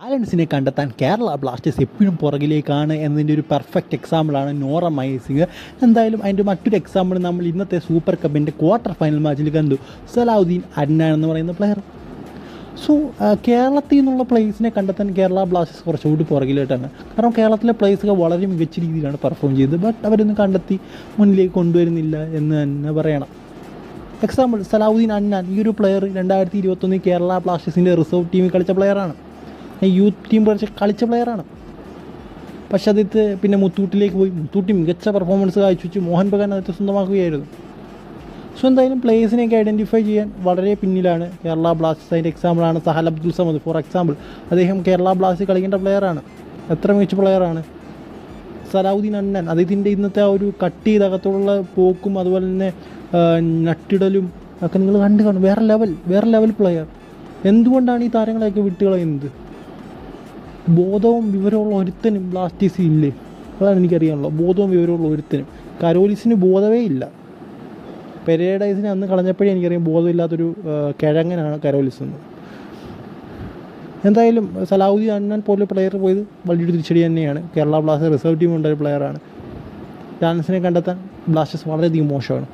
ബാലൻസിനെ കണ്ടെത്താൻ കേരള ബ്ലാസ്റ്റേഴ്സ് എപ്പോഴും പുറകിലേക്കാണ് എന്നതിന്റെ ഒരു പെർഫെക്റ്റ് എക്സാമ്പിളാണ് നോറ മൈസിങ്. എന്തായാലും അതിന്റെ മറ്റൊരു എക്സാമ്പിൾ നമ്മൾ ഇന്നത്തെ സൂപ്പർ കപ്പിന്റെ ക്വാർട്ടർ ഫൈനൽ മാച്ചിൽ കണ്ടു. സലാഹുദ്ദീൻ അഡ്നാൻ എന്ന് പറയുന്ന പ്ലെയർ സോ കേരളത്തിൽ നിന്നുള്ള പ്ലേസിനെ കണ്ടെത്താൻ കേരള ബ്ലാസ്റ്റേഴ്സ് കുറച്ചുകൂടി പുറകിലായിട്ടാണ് കാരണം കേരളത്തിലെ പ്ലേസൊക്കെ വളരെ മികച്ച രീതിയിലാണ് പെർഫോം ചെയ്തത്. ബട്ട് അവരൊന്നും കണ്ടെത്തി മുന്നിലേക്ക് കൊണ്ടുവരുന്നില്ല എന്ന് തന്നെ പറയണം. എക്സാമ്പിൾ സലാഹുദ്ദീൻ അന്നാൻ ഈ ഒരു പ്ലെയർ രണ്ടായിരത്തി ഇരുപത്തൊന്നിൽ കേരള ബ്ലാസ്റ്റേഴ്സിന്റെ റിസർവ് ടീമിൽ കളിച്ച പ്ലെയറാണ് യൂത്ത് ടീം പഠിച്ച് കളിച്ച പ്ലെയറാണ് പക്ഷെ അതിത്ത് പിന്നെ മുത്തൂട്ടിലേക്ക് പോയി. മുത്തൂട്ടി മികച്ച പെർഫോമൻസ് കാഴ്ചവെച്ച് മോഹൻ ബഗാൻ അതിട്ട് സ്വന്തമാക്കുകയായിരുന്നു. സോ എന്തായാലും പ്ലേയേഴ്സിനെയൊക്കെ ഐഡന്റിഫൈ ചെയ്യാൻ വളരെ പിന്നിലാണ് കേരള ബ്ലാസ്റ്റേഴ്സ്. അതിന്റെ എക്സാമ്പിളാണ് സഹൽ അബ്ദുൽ സമദ്. ഫോർ എക്സാമ്പിൾ അദ്ദേഹം കേരള ബ്ലാസ്റ്റേഴ്സ് കളിക്കേണ്ട പ്ലെയറാണ് എത്ര മികച്ച പ്ലെയറാണ് സലാഹുദ്ദീൻ അണ്ണൻ അദ്ദേഹത്തിന്റെ ഇന്നത്തെ ആ ഒരു കട്ട് ചെയ്ത് അകത്തുള്ള പോക്കും അതുപോലെ തന്നെ നട്ടിടലും ഒക്കെ നിങ്ങൾ കണ്ടു കാണും. വേറെ ലെവൽ വേറെ ലെവൽ പ്ലെയർ എന്തുകൊണ്ടാണ് ഈ താരങ്ങളെയൊക്കെ വിട്ടുകളയുന്നത്? ബോധവും വിവരമുള്ള ഒരുത്തനും ബ്ലാസ്റ്റേഴ്സ് ഇല്ലേ? അതാണ് എനിക്കറിയാനുള്ളത്. ബോധവും വിവരമുള്ള ഒരുത്തനും. കരോലിസിന് ബോധവേ ഇല്ല. പെരേഡൈസിനെ അന്ന് കളഞ്ഞപ്പോഴേ എനിക്കറിയാം ബോധമില്ലാത്തൊരു കിഴങ്ങനാണ് കരോലിസ് എന്ന്. എന്തായാലും സലാഹുദി അണ്ണൻ പോലെ പ്ലെയർ പോയത് വലിയൊരു തിരിച്ചടി തന്നെയാണ്. കേരള ബ്ലാസ്റ്റേഴ്സ് റിസർവ് ടീം പ്ലെയറാണ് ഡാൻസിനെ കണ്ടെത്താൻ ബ്ലാസ്റ്റേഴ്സ് വളരെയധികം മോശമാണ്.